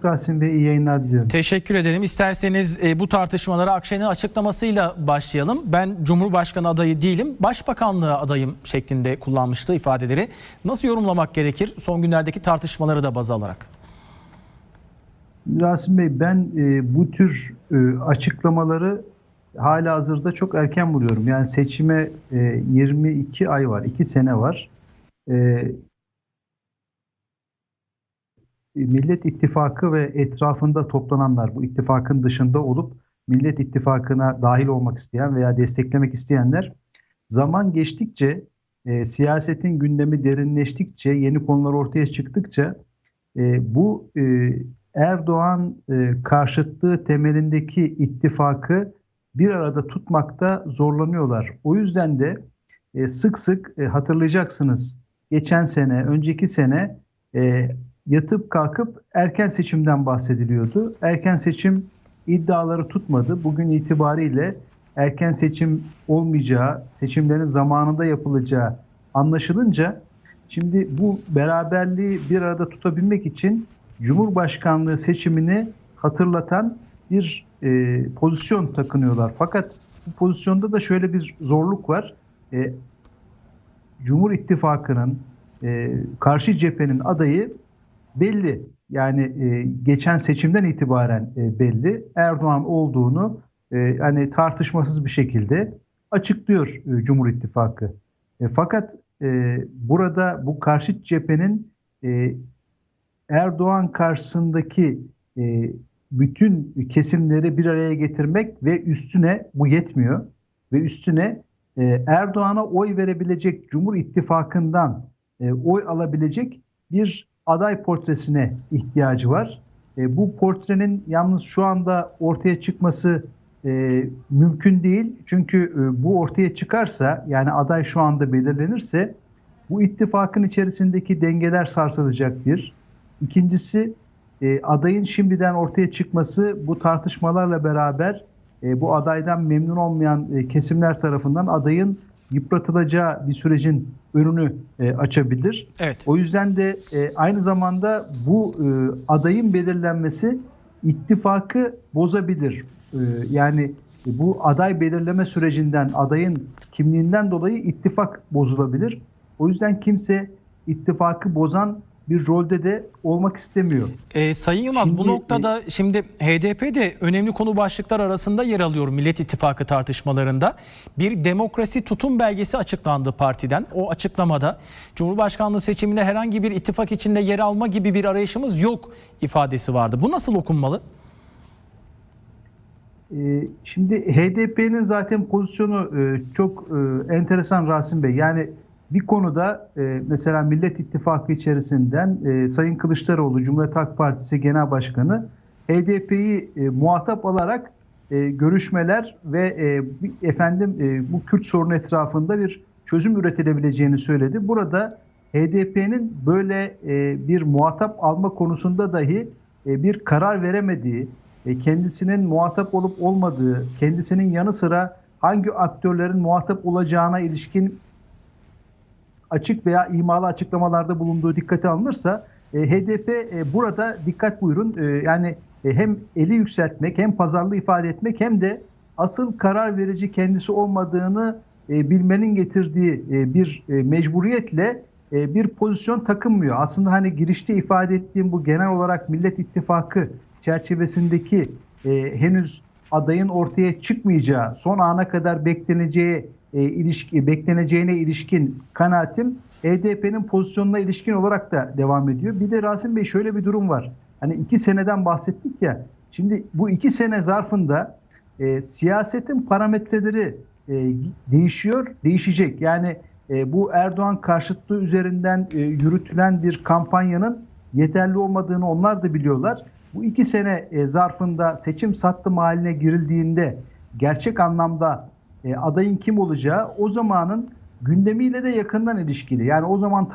bulduk Rasim Bey. İyi yayınlar diliyorum. Teşekkür ederim. İsterseniz e, bu tartışmalara Akşener'in açıklamasıyla başlayalım. Ben Cumhurbaşkanı adayı değilim, Başbakanlığı adayım şeklinde kullanmıştı ifadeleri. Nasıl yorumlamak gerekir son günlerdeki tartışmaları da baz alarak? Rasim Bey ben e, bu tür e, açıklamaları hala hazırda çok erken buluyorum. Yani seçime e, 22 ay var, 2 sene var. E, Millet İttifakı ve etrafında toplananlar, bu ittifakın dışında olup Millet İttifakı'na dahil olmak isteyen veya desteklemek isteyenler zaman geçtikçe, e, siyasetin gündemi derinleştikçe, yeni konular ortaya çıktıkça e, bu e, Erdoğan e, karşıtlığı temelindeki ittifakı bir arada tutmakta zorlanıyorlar. O yüzden de e, sık sık e, hatırlayacaksınız geçen sene, önceki sene e, yatıp kalkıp erken seçimden bahsediliyordu. Erken seçim iddiaları tutmadı. Bugün itibariyle erken seçim olmayacağı, seçimlerin zamanında yapılacağı anlaşılınca şimdi bu beraberliği bir arada tutabilmek için Cumhurbaşkanlığı seçimini hatırlatan bir e, pozisyon takınıyorlar. Fakat bu pozisyonda da şöyle bir zorluk var. E, Cumhur İttifakı'nın e, karşı cephenin adayı belli. Yani e, geçen seçimden itibaren e, belli. Erdoğan olduğunu e, hani tartışmasız bir şekilde açıklıyor e, Cumhur İttifakı. E, fakat e, burada bu karşı cephenin e, Erdoğan karşısındaki e, bütün kesimleri bir araya getirmek ve üstüne bu yetmiyor ve üstüne e, Erdoğan'a oy verebilecek Cumhur İttifakı'ndan e, oy alabilecek bir aday portresine ihtiyacı var. E, bu portrenin yalnız şu anda ortaya çıkması e, mümkün değil. Çünkü e, bu ortaya çıkarsa yani aday şu anda belirlenirse bu ittifakın içerisindeki dengeler sarsılacak bir. İkincisi e, adayın şimdiden ortaya çıkması bu tartışmalarla beraber e, bu adaydan memnun olmayan e, kesimler tarafından adayın yıpratılacağı bir sürecin önünü e, açabilir. Evet. O yüzden de e, aynı zamanda bu e, adayın belirlenmesi ittifakı bozabilir. E, yani bu aday belirleme sürecinden, adayın kimliğinden dolayı ittifak bozulabilir. O yüzden kimse ittifakı bozan bir rolde de olmak istemiyor. E, Sayın Yılmaz bu Şimdi, noktada şimdi HDP de önemli konu başlıklar arasında yer alıyor Millet İttifakı tartışmalarında. Bir demokrasi tutum belgesi açıklandı partiden. O açıklamada Cumhurbaşkanlığı seçiminde herhangi bir ittifak içinde yer alma gibi bir arayışımız yok ifadesi vardı. Bu nasıl okunmalı? Ee, Şimdi HDP'nin zaten pozisyonu e, çok e, enteresan Rasim Bey. Yani bir konuda e, mesela Millet İttifakı içerisinden e, Sayın Kılıçdaroğlu Cumhuriyet Halk Partisi Genel Başkanı HDP'yi e, muhatap alarak e, görüşmeler ve e, efendim e, bu Kürt sorunu etrafında bir çözüm üretilebileceğini söyledi. Burada HDP'nin böyle e, bir muhatap alma konusunda dahi e, bir karar veremediği, e, kendisinin muhatap olup olmadığı, kendisinin yanı sıra hangi aktörlerin muhatap olacağına ilişkin açık veya imalı açıklamalarda bulunduğu dikkate alınırsa e, HDP e, burada dikkat buyurun e, yani e, hem eli yükseltmek hem pazarlığı ifade etmek hem de asıl karar verici kendisi olmadığını e, bilmenin getirdiği e, bir e, mecburiyetle e, bir pozisyon takınmıyor. Aslında hani girişte ifade ettiğim bu genel olarak Millet İttifakı çerçevesindeki e, henüz adayın ortaya çıkmayacağı, son ana kadar bekleneceği e, ilişki bekleneceğine ilişkin kanaatim HDP'nin pozisyonuna ilişkin olarak da devam ediyor. Bir de Rasim Bey şöyle bir durum var. Hani iki seneden bahsettik ya. Şimdi bu iki sene zarfında e, siyasetin parametreleri e, değişiyor, değişecek. Yani e, bu Erdoğan karşıtlığı üzerinden e, yürütülen bir kampanyanın yeterli olmadığını onlar da biliyorlar. Bu iki sene e, zarfında seçim sattım haline girildiğinde gerçek anlamda e, adayın kim olacağı o zamanın gündemiyle de yakından ilişkili. Yani o zaman